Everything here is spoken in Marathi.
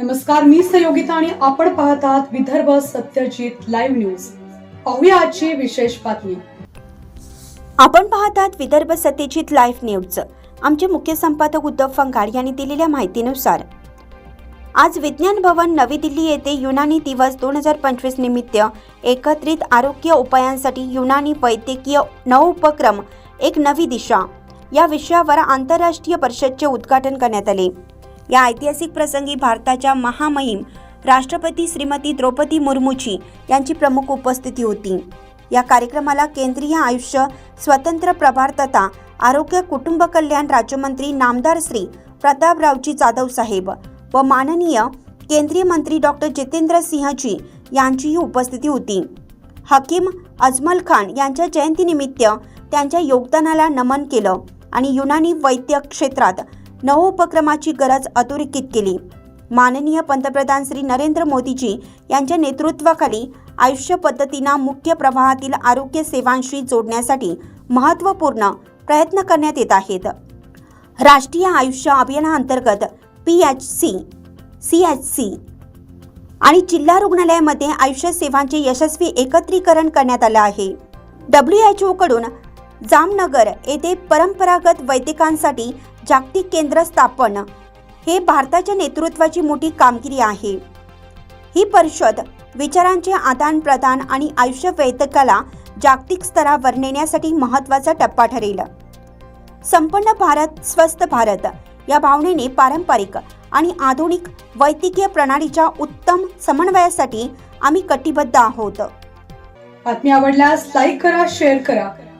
नमस्कार मी सहयोगिता आणि आपण पाहत आहात विदर्भ सत्यजित लाईव्ह न्यूज. पाहूया आजची विशेष बातमी. आपण पाहतात विदर्भ सत्यजित लाईव्ह न्यूज. आमचे मुख्य संपादक उद्धव फंगाड यांनी दिलेल्या माहितीनुसार आज विज्ञान भवन नवी दिल्ली येथे युनानी दिवस दोन हजार पंचवीस निमित्त एकत्रित आरोग्य उपायांसाठी युनानी वैद्यकीय नवोपक्रम एक नवी दिशा या विषयावर आंतरराष्ट्रीय परिषदचे उद्घाटन करण्यात आले. या ऐतिहासिक प्रसंगी भारताच्या महामहिम राष्ट्रपती श्रीमती द्रौपदी मुर्मूची यांची प्रमुख उपस्थिती होती. या कार्यक्रमाला केंद्रीय आयुष्य स्वतंत्र प्रभार तथा आरोग्य कुटुंब कल्याण राज्यमंत्री नामदार श्री प्रतापरावजी जाधव साहेब व माननीय केंद्रीय मंत्री डॉक्टर जितेंद्र सिंहजी यांचीही उपस्थिती होती. हकीम अजमल खान यांच्या जयंतीनिमित्त त्यांच्या योगदानाला नमन केलं आणि युनानी वैद्यक क्षेत्रात नवोपक्रमाची गरज अधोरेखित केली. माननीय पंतप्रधान श्री नरेंद्र मोदीजी यांच्या नेतृत्वाखाली आयुष्य पद्धतींना मुख्य प्रवाहातील आरोग्य सेवांशी जोडण्यासाठी महत्त्वपूर्ण प्रयत्न करण्यात येत आहेत. राष्ट्रीय आयुष्य अभियानाअंतर्गत P H C C H C आणि जिल्हा रुग्णालयामध्ये आयुष्य सेवांचे यशस्वी एकत्रीकरण करण्यात आलं आहे. डब्ल्यू एच ओकडून जामनगर येथे परंपरागत वैदिकांसाठी जागतिक केंद्र स्थापन. हे भारताच्या नेतृत्वाची मोठी कामगिरी आहे. ही परिषद विचारांचे आदान प्रदान आणि आयुष्य वैद्यकाला जागतिक स्तरावर नेण्यासाठी महत्त्वाचा टप्पा ठरेल. संपन्न भारत स्वस्थ भारत या भावनेने पारंपरिक आणि आधुनिक वैद्यकीय प्रणालीच्या उत्तम समन्वयासाठी आम्ही कटिबद्ध आहोत. बातमी आवडल्यास लाईक करा शेअर करा.